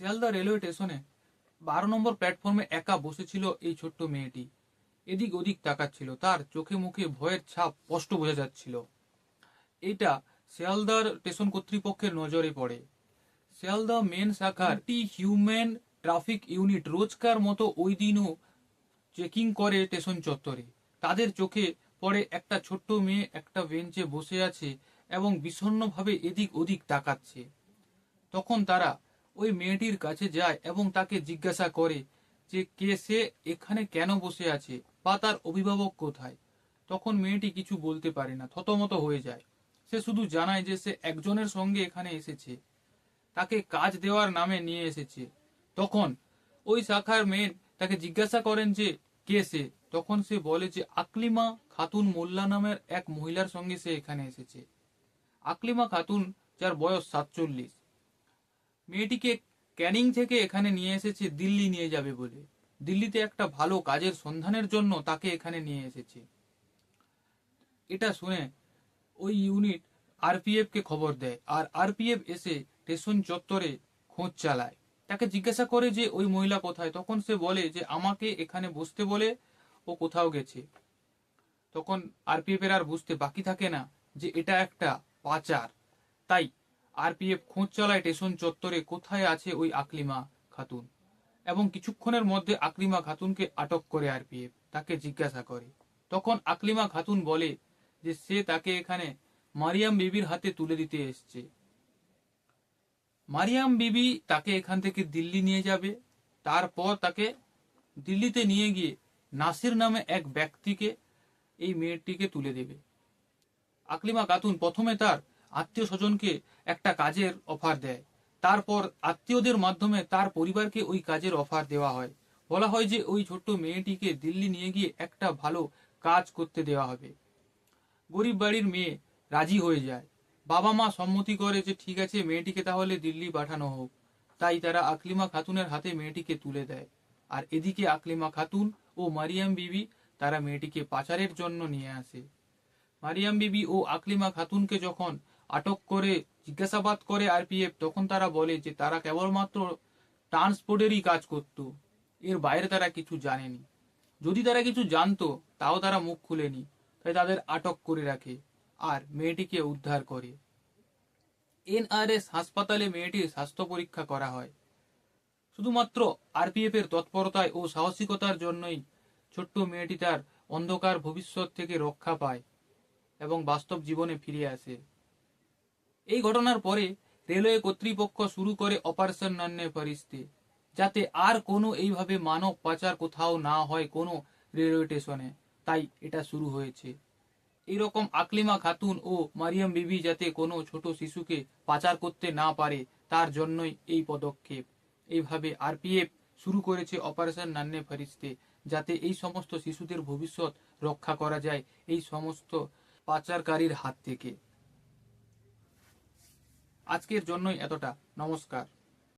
Sealdah railway স্টেশনে বারো নম্বর প্ল্যাটফর্মে একা বসেছিল এই ছোট্ট মেয়েটি। এদিক ওদিক তাকাচ্ছিল, তার চোখে মুখে ভয়ের ছাপ স্পষ্ট বোঝা যাচ্ছিল। এটা শিয়ালদার স্টেশন কর্তৃপক্ষের নজরে পড়ে। শিয়ালদা মেন শাখার টি হিউম্যান ট্রাফিক ইউনিট রোজকার মতো ওই দিনও চেকিং করে স্টেশন চত্বরে। তাদের চোখে পড়ে একটা ছোট্ট মেয়ে একটা বেঞ্চে বসে আছে এবং বিষণ্ণভাবে এদিক ওদিক তাকাচ্ছে। তখন তারা ওই মেয়েটির কাছে যায় এবং তাকে জিজ্ঞাসা করে যে কে সে, এখানে কেন বসে আছে বা তার অভিভাবক কোথায়। তখন মেয়েটি কিছু বলতে পারে না, থতমত হয়ে যায়। সে শুধু জানায় যে সে একজনের সঙ্গে এখানে এসেছে। তাকে কাজ দেওয়ার নামে নিয়ে এসেছে। তখন ওই শাখার মেয়ে তাকে জিজ্ঞাসা করেন যে কে সে। তখন সে বলে যে আকলিমা খাতুন মোল্লা নামের এক মহিলার সঙ্গে সে এখানে এসেছে। আকলিমা খাতুন, যার বয়স সাতচল্লিশ। মেয়েটিকে ক্যানিং থেকে এখানে নিয়ে এসেছে দিল্লি নিয়ে যাবে বলে। দিল্লিতে একটা ভালো কাজের সন্ধানের জন্য তাকে এখানে নিয়ে এসেছে। এটা শুনে ওই ইউনিট আরপিএফ কে খবর দেয় আর আরপিএফ এসে স্টেশন চত্বরে খোঁজ চালায়। তাকে জিজ্ঞাসা করে যে ওই মহিলা কোথায়? তখন সে বলে যে আমাকে এখানে বসতে বলে ও কোথাও গেছে। তখন আরপিএফ এর আর বুঝতে বাকি থাকে না যে এটা একটা পাচার। তাই আরপিএফ খোঁজ চালায় স্টেশন চত্বরে কোথায় আছে ওই আকলিমা খাতুন। এবং কিছুক্ষণের মধ্যে আকলিমা খাতুনকে আটক করে আরপিএফ, তাকে জিজ্ঞাসা করে। তখন আকলিমা খাতুন বলে যে সে তাকে এখানে মারিয়াম বিবির হাতে তুলে দিতে এসছে। মারিয়াম বিবি তাকে এখান থেকে দিল্লি নিয়ে যাবে। তারপর তাকে দিল্লিতে নিয়ে গিয়ে নাসির নামে এক ব্যক্তিকে, এই মেয়েটিকে তুলে দেবে। আকলিমা খাতুন প্রথমে তার আত্মীয় স্বজনকে একটা কাজের অফার দেয়। তারপর আত্মীয়দের মাধ্যমে তার পরিবারকে ওই কাজের অফার দেওয়া হয়। বলা হয় যে ওই ছোট্ট মেয়েটিকে দিল্লি নিয়ে গিয়ে একটা ভালো কাজ করতে দেওয়া হবে। গরিব বাড়ির মেয়ে রাজি হয়ে যায়। বাবা মা সম্মতি করে যে ঠিক আছে, মেয়েটিকে তাহলে দিল্লি পাঠানো হোক। তাই তারা আকলিমা খাতুনের হাতে মেয়েটিকে তুলে দেয়। আর এদিকে আকলিমা খাতুন ও মারিয়াম বিবি তারা মেয়েটিকে পাচারের জন্য নিয়ে আসে। মারিয়াম বিবি ও আকলিমা খাতুনকে যখন আটক করে, জিজ্ঞাসাবাদ করে আরপিএফ। তখন তারা বলে যে, তারা কেবলমাত্র ট্রান্সপোর্টেরই কাজ করত। এর বাইরে তারা কিছু জানেনি। যদি তারা কিছু জানতো, তাও তারা মুখ খুলেনি। তাই তাদের আটক করে রাখে আর মেয়েটিকে উদ্ধার করে। এনআরএস হাসপাতালে মেয়েটির স্বাস্থ্য পরীক্ষা করা হয়। শুধুমাত্র আরপিএফ এর তৎপরতায় ও সাহসিকতার জন্যই ছোট্ট মেয়েটি তার অন্ধকার ভবিষ্যৎ থেকে রক্ষা পায় এবং বাস্তব জীবনে ফিরে আসে। এই ঘটনার পরে রেলওয়ে কর্তৃপক্ষ শুরু করে অপারেশন নান্নে ফরিস্তে, যাতে আর কোনো এইভাবে মানব পাচার কোথাও না হয় কোনো রেলওয়ে স্টেশনে। তাই এটা শুরু হয়েছে। এইরকম আকলিমা খাতুন ও মারিয়াম বিবি যাতে কোনো ছোট শিশুকে পাচার করতে না পারে, তার জন্যই এই পদক্ষেপ। এইভাবে আরপিএফ শুরু করেছে অপারেশন নান্নে ফরিস্তে, যাতে এই সমস্ত শিশুদের ভবিষ্যৎ রক্ষা করা যায় এই সমস্ত পাচারকারীর হাত থেকে। আজকের জন্যই এতটা। নমস্কার।